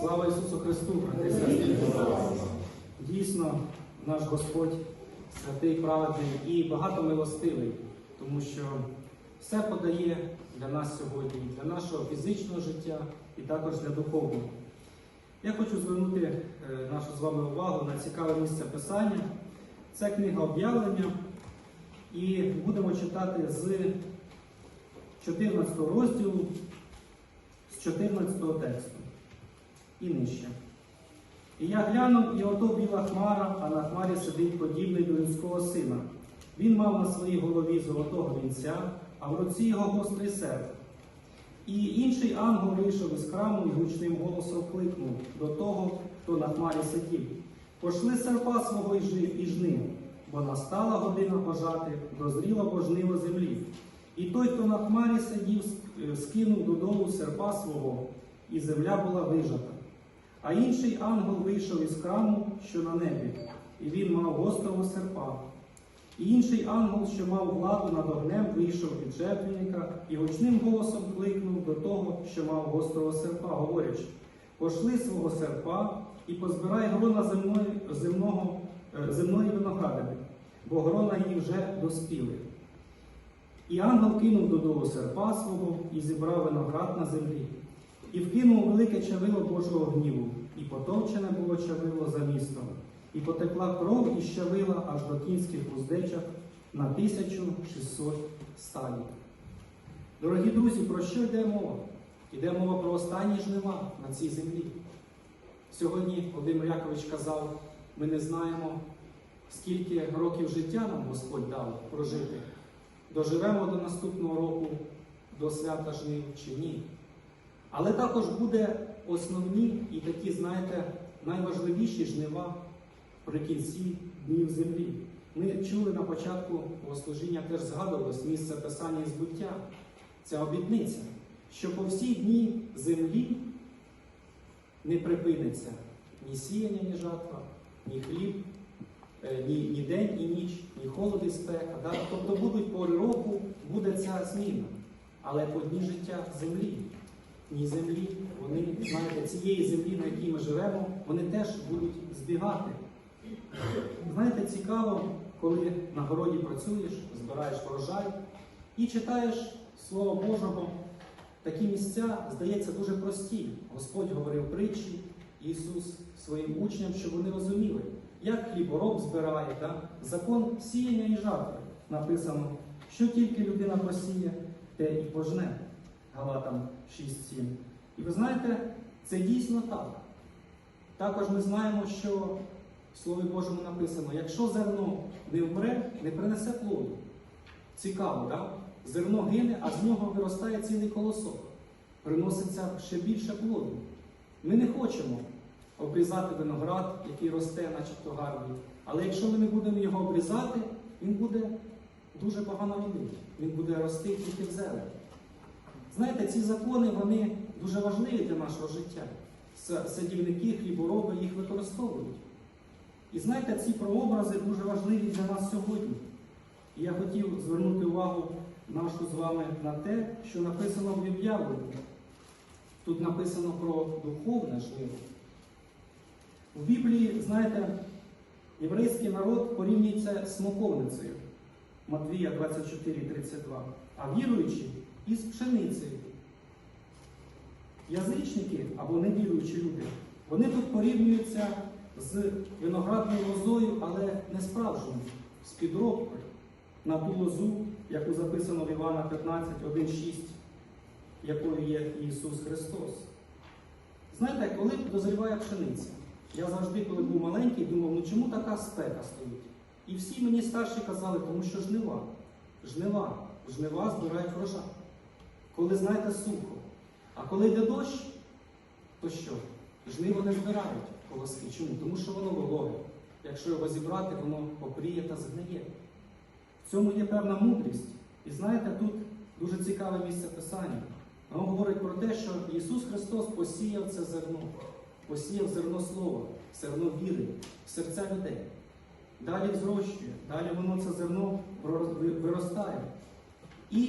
Слава Ісусу Христу, брати! Дійсно, наш Господь святий, праведний і багато милостивий, тому що все подає для нас сьогодні, для нашого фізичного життя і також для духовного. Я хочу звернути е, нашу з вами увагу на цікаве місце писання. Це книга об'явлення, і будемо читати з 14 розділу, з 14 тексту і нижче. І я глянув, і ото біла хмара, а на хмарі сидить подібний до людського сина. Він мав на своїй голові золотого вінця, а в руці його гострий серп. І інший ангел вийшов із храму і гучним голосом кликнув до того, хто на хмарі сидів. Пошли серпа свого і жи- і жни, бо настала година пожати, дозріло божниво землі. І той, хто на хмарі сидів, е, скинув додолу серпа свого, і земля була вижата. А інший ангел вийшов із храму, що на небі, і він мав гострого серпа. І інший ангел, що мав владу над огнем, вийшов від жертвенника і гучним голосом кликнув до того, що мав гострого серпа, говорячи: Пошли свого серпа і позбирай грона земної, земного, е, земної виноградини, бо грона її вже доспіли. І ангел кинув додолу серпа свого і зібрав виноград на землі, і вкинув велике чавило Божого гніву, і потовчене було чавило за містом, і потекла кров із чавила аж до кінських уздечок на 1600 стадій. Дорогі друзі, про що йде мова? Йде мова про останні жнива на цій землі. Сьогодні Володимир Якович казав, ми не знаємо, скільки років життя нам Господь дав прожити. Доживемо до наступного року, до свята жнив чи ні. Але також буде основні і такі, знаєте, найважливіші жнива при кінці днів землі. Ми чули на початку богослужіння, теж згадувалось місце писання і збуття. Ця обітниця, що по всі дні землі не припиниться ні сіяння, ні жатва, ні хліб, е, ні, ні день і ніч, ні холод і спека. Да? Тобто будуть пори року, буде ця зміна. Але по дні життя землі, ні землі, вони, знаєте, цієї землі, на якій ми живемо, вони теж будуть збігати. Знаєте, цікаво, коли на городі працюєш, збираєш врожай і читаєш Слово Божого, такі місця, здається, дуже прості. Господь говорив притчі, Ісус своїм учням, щоб вони розуміли, як хлібороб збирає, да? закон сіяння і жатви написано, що тільки людина посіє, те і пожне. Галатам 6.7. І ви знаєте, це дійсно так. Також ми знаємо, що в Слові Божому написано, якщо зерно не вмре, не принесе плоду. Цікаво, так? Зерно гине, а з нього виростає цілий колосок. Приноситься ще більше плоду. Ми не хочемо обрізати виноград, який росте, начебто гарний. Але якщо ми не будемо його обрізати, він буде дуже погано родити. Він буде рости тільки в зелені. Знаєте, ці закони вони дуже важливі для нашого життя. Садівники, хлібороби їх використовують. І знаєте, ці прообрази дуже важливі для нас сьогодні. І я хотів звернути увагу нашу з вами на те, що написано в об'явленні. Тут написано про духовне жниво. В Біблії, знаєте, єврейський народ порівнюється з смоковницею. Матвія 24,32. А віруючі із пшеницею. Язичники або невіруючі люди, вони тут порівнюються з виноградною лозою, але не справжньою, з підробкою на ту лозу, яку записано в Івана 15, 1, 6, якою є Ісус Христос. Знаєте, коли дозріває пшениця, я завжди, коли був маленький, думав, ну чому така спека стоїть? І всі мені старші казали, тому що жнива. Жнива, жнива збирають врожай. Коли знаєте сухо. А коли йде дощ, то що? Жниво не збирають колоски. Чому? Тому що воно вологе. Якщо його зібрати, воно попріє та згниє. В цьому є певна мудрість. І знаєте, тут дуже цікаве місце писання. Воно говорить про те, що Ісус Христос посіяв це зерно, посіяв зерно слова, зерно віри в серця людей. Далі зрощує, далі воно це зерно виростає. І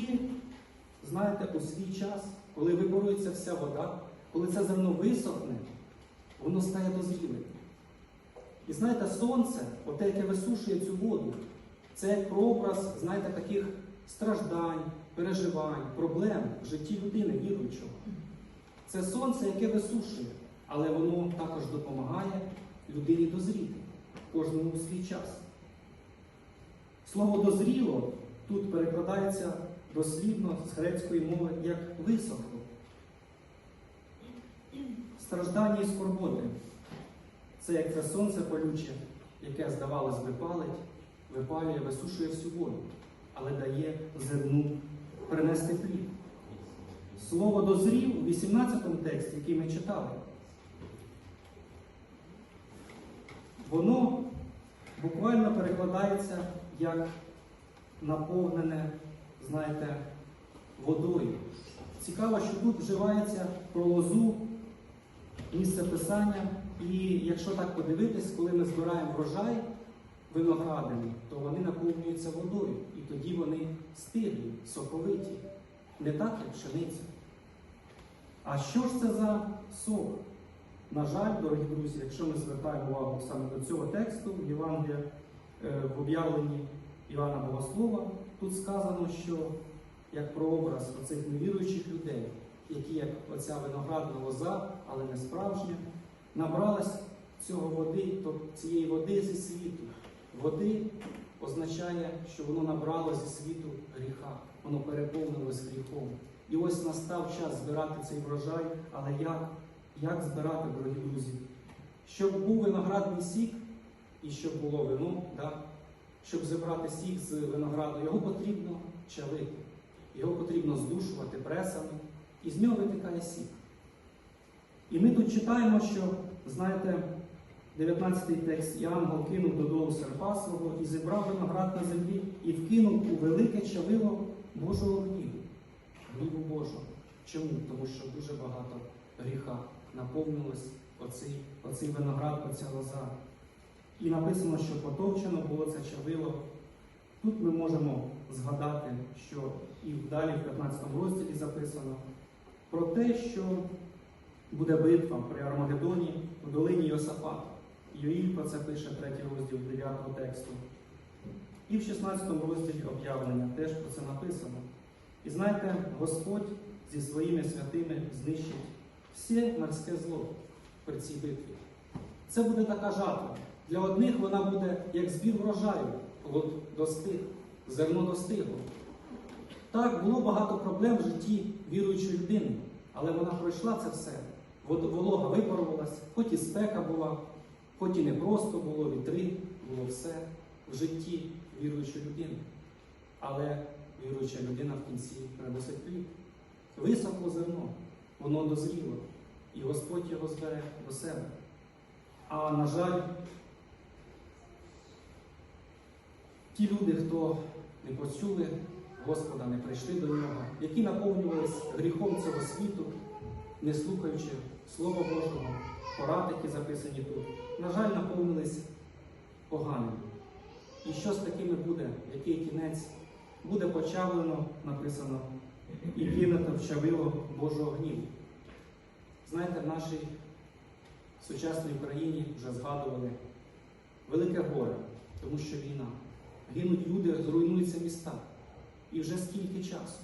знаєте, у свій час, коли виборується вся вода, коли це зерно висохне, воно стає дозрілим. І знаєте, сонце, оте, яке висушує цю воду, це як прообраз, знаєте, таких страждань, переживань, проблем в житті людини, віруючого. Це сонце, яке висушує, але воно також допомагає людині дозріти, кожному у свій час. Слово дозріло тут перекладається дослідно з грецької мови як висохло. Страждання і скорботи це як це сонце полюче, яке, здавалось, би, палить, випалює, висушує всю воду, але дає зерну принести плід. Слово дозрів у 18 тексті, який ми читали, воно буквально перекладається як наповнене, знаєте, водою. Цікаво, що тут вживається про лозу місце писання, і якщо так подивитись, коли ми збираємо врожай виноградини, то вони наповнюються водою, і тоді вони стиглі, соковиті, не так, як пшениця. А що ж це за сок? На жаль, дорогі друзі, якщо ми звертаємо увагу саме до цього тексту в Євангелії, е, в об'явленні Івана Богослова, тут сказано, що як прообраз оцих невіруючих людей, які як оця виноградна лоза, але не справжня, набралась цього води, то цієї води зі світу. Води означає, що воно набрало зі світу гріха, воно переповнилось гріхом. І ось настав час збирати цей врожай, але як? Як збирати, дорогі друзі? Щоб був виноградний сік і щоб було вино, да? Щоб зібрати сік з винограду, його потрібно чавити, його потрібно здушувати пресами, і з нього витикає сік. І ми тут читаємо, що, знаєте, 19-й текст, і ангел кинув додолу серпа свого і зібрав виноград на землі і вкинув у велике чавило Божого гніву, гніву Божого. Чому? Тому що дуже багато гріха наповнилось оцей, оцей виноград, оця лоза. І написано, що потовчено було це чавило. Тут ми можемо згадати, що і далі в 15 розділі записано про те, що буде битва при Армагеддоні у долині Йосафата. Йоїль про це пише третій розділ 9 тексту. І в 16 розділі об'явлення теж про це написано. І знаєте, Господь зі своїми святими знищить все морське зло при цій битві. Це буде така жатва. Для одних вона буде як збір врожаю, плод достиг, зерно достигло. Так, було багато проблем в житті віруючої людини, але вона пройшла це все. Волога випарувалась, хоч і спека була, хоч і не просто було, вітри, було все в житті віруючої людини. Але віруюча людина в кінці приносить плід. Висохло зерно, воно дозріло, і Господь його збере до себе. А на жаль, ті люди, хто не почули Господа, не прийшли до нього, які наповнювалися гріхом цього світу, не слухаючи Слова Божого, порад, які записані тут, на жаль, наповнились поганим. І що з такими буде, який кінець? Буде почавлено, написано, і кинуто в чавило Божого гніву. Знаєте, в нашій сучасній Україні вже згадували велике горе, тому що війна. Гинуть люди, руйнуються міста. І вже скільки часу.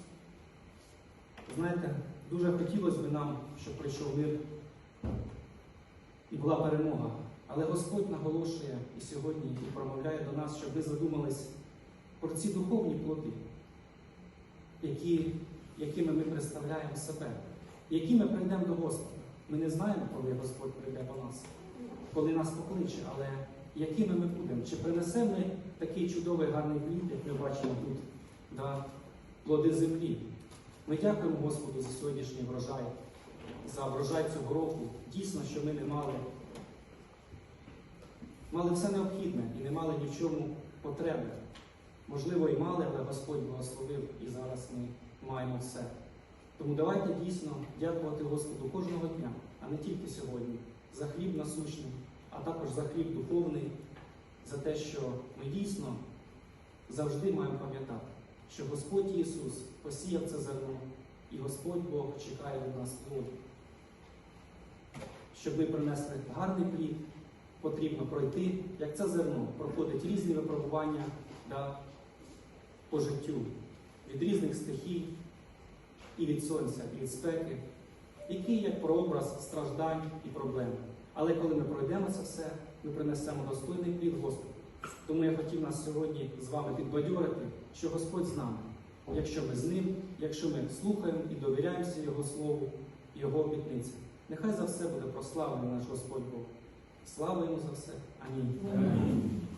Знаєте, дуже хотілося б нам, щоб прийшов мир і була перемога. Але Господь наголошує і сьогодні і промовляє до нас, щоб ми задумались про ці духовні плоди, які, якими ми представляємо себе, які ми прийдемо до Господа. Ми не знаємо, коли Господь прийде до нас, коли нас покличе, але якими ми будемо? Чи принесемо ми такий чудовий гарний плід, як ми бачимо тут, да, плоди землі? Ми дякуємо Господу за сьогоднішній врожай, за врожай цього року. Дійсно, що ми не мали, мали все необхідне і не мали ні в чому потреби. Можливо, і мали, але Господь благословив і зараз ми маємо все. Тому давайте дійсно дякувати Господу кожного дня, а не тільки сьогодні, за хліб насущний, а також за хліб духовний, за те, що ми дійсно завжди маємо пам'ятати, що Господь Ісус посіяв це зерно, і Господь Бог чекає від нас плоду. щоб ми принесли гарний плід, потрібно пройти, як це зерно, проходить різні випробування да, по життю від різних стихій, і від сонця, і від спеки, які як прообраз страждань і проблем. Але коли ми пройдемо це все, ми принесемо достойний плід Господу. Тому я хотів нас сьогодні з вами підбадьорити, що Господь з нами, якщо ми з ним, якщо ми слухаємо і довіряємося Його Слову, Його обітниці. Нехай за все буде прославлений наш Господь Бог. Слава йому за все. Амінь.